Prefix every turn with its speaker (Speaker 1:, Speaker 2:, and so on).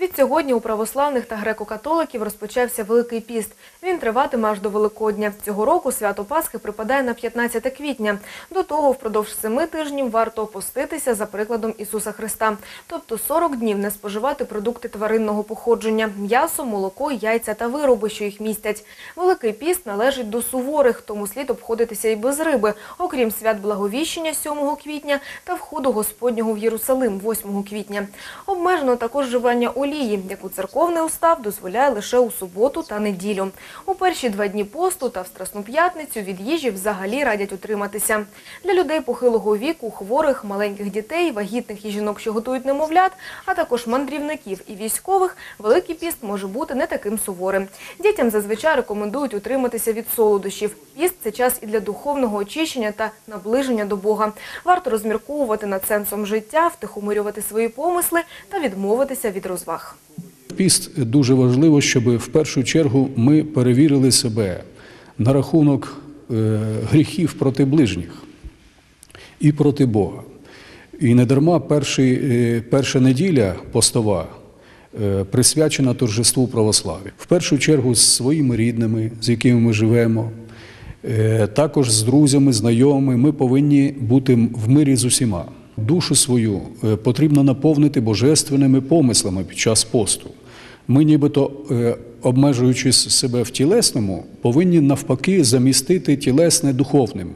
Speaker 1: Відсьогодні у православних та греко-католиків розпочався Великий піст. Він триватиме аж до Великодня. Цього року свято Пасхи припадає на 15 квітня. До того впродовж семи тижнів варто опуститися за прикладом Ісуса Христа. Тобто 40 днів не споживати продукти тваринного походження – м'ясо, молоко, яйця та вироби, що їх містять. Великий піст належить до суворих, тому слід обходитися і без риби, окрім свят Благовіщення 7 квітня та входу Господнього в Єрусалим 8 квітня. Обмежено також вживання олії, яку церковний устав дозволяє лише у суботу та неділю. У перші два дні посту та в Страсну п'ятницю від їжі взагалі радять утриматися. Для людей похилого віку, хворих, маленьких дітей, вагітних і жінок, що готують немовлят, а також мандрівників і військових, Великий піст може бути не таким суворим. Дітям зазвичай рекомендують утриматися від солодощів. Піст – це час і для духовного очищення та наближення до Бога. Варто розмірковувати над сенсом життя, втихомирювати свої помисли та відмовитися від розваг.
Speaker 2: Піст дуже важливо, щоб в першу чергу ми перевірили себе на рахунок е, гріхів проти ближніх і проти Бога. І не дарма е, перша неділя постова е, присвячена торжеству православ'я. В першу чергу з своїми рідними, з якими ми живемо, також з друзями, знайомими, ми повинні бути в мирі з усіма. Душу свою е, потрібно наповнити божественними помислами під час посту. Ми, нібито е, обмежуючи себе в тілесному, повинні навпаки замістити тілесне духовним.